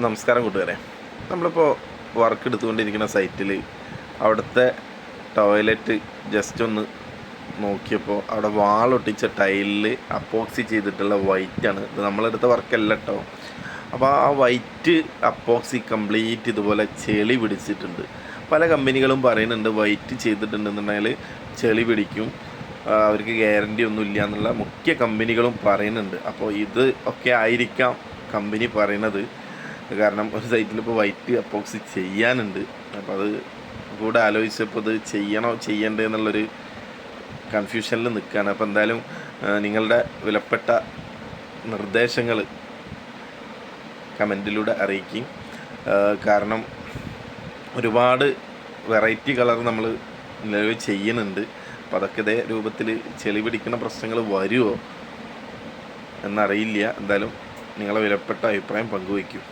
നമസ്കാരം കൂട്ടുകാരെ. നമ്മളിപ്പോൾ വർക്ക് എടുത്തുകൊണ്ടിരിക്കുന്ന സൈറ്റിൽ അവിടുത്തെ ടോയ്ലറ്റ് ജസ്റ്റ് ഒന്ന് നോക്കിയപ്പോൾ അവിടെ വാളൊട്ടിച്ച ടൈലിൽ അപ്പോക്സി ചെയ്തിട്ടുള്ള വൈറ്റാണ് ഇത് നമ്മളെടുത്ത വർക്കല്ല കേട്ടോ അപ്പോൾ ആ വൈറ്റ് അപ്പോക്സി കംപ്ലീറ്റ് ഇതുപോലെ ചെളി പിടിച്ചിട്ടുണ്ട്. പല കമ്പനികളും പറയുന്നുണ്ട് വൈറ്റ് ചെയ്തിട്ടുണ്ടെന്നുണ്ടെങ്കിൽ ചെളി പിടിക്കും. അവർക്ക് ഗ്യാരണ്ടി ഒന്നും ഇല്ല എന്നുള്ള മുഖ്യ കമ്പനികളും പറയുന്നുണ്ട്. അപ്പോൾ ഇത് ഒക്കെ ആയിരിക്കാം കമ്പനി പറയണത് കാരണം ഒരു സൈറ്റിൽ ഇപ്പോൾ വൈറ്റ് അപ്പോക്സി ചെയ്യാനുണ്ട്. അപ്പോൾ അത് കൂടെ ആലോചിച്ചപ്പോൾ ഇത് ചെയ്യണോ ചെയ്യണ്ടേ എന്നുള്ളൊരു കൺഫ്യൂഷനിൽ നിൽക്കുകയാണ് അപ്പോൾ എന്തായാലും നിങ്ങളുടെ വിലപ്പെട്ട നിർദ്ദേശങ്ങൾ കമന്റിലൂടെ അറിയിക്കും. കാരണം ഒരുപാട് വെറൈറ്റി കളർ നമ്മൾ നിലവിൽ ചെയ്യുന്നുണ്ട്. അപ്പോൾ അതൊക്കെ ഇതേ രൂപത്തിൽ ചെളി പിടിക്കുന്ന പ്രശ്നങ്ങൾ വരുമോ എന്നറിയില്ല. എന്തായാലും നിങ്ങളെ വിലപ്പെട്ട അഭിപ്രായം പങ്കുവയ്ക്കും.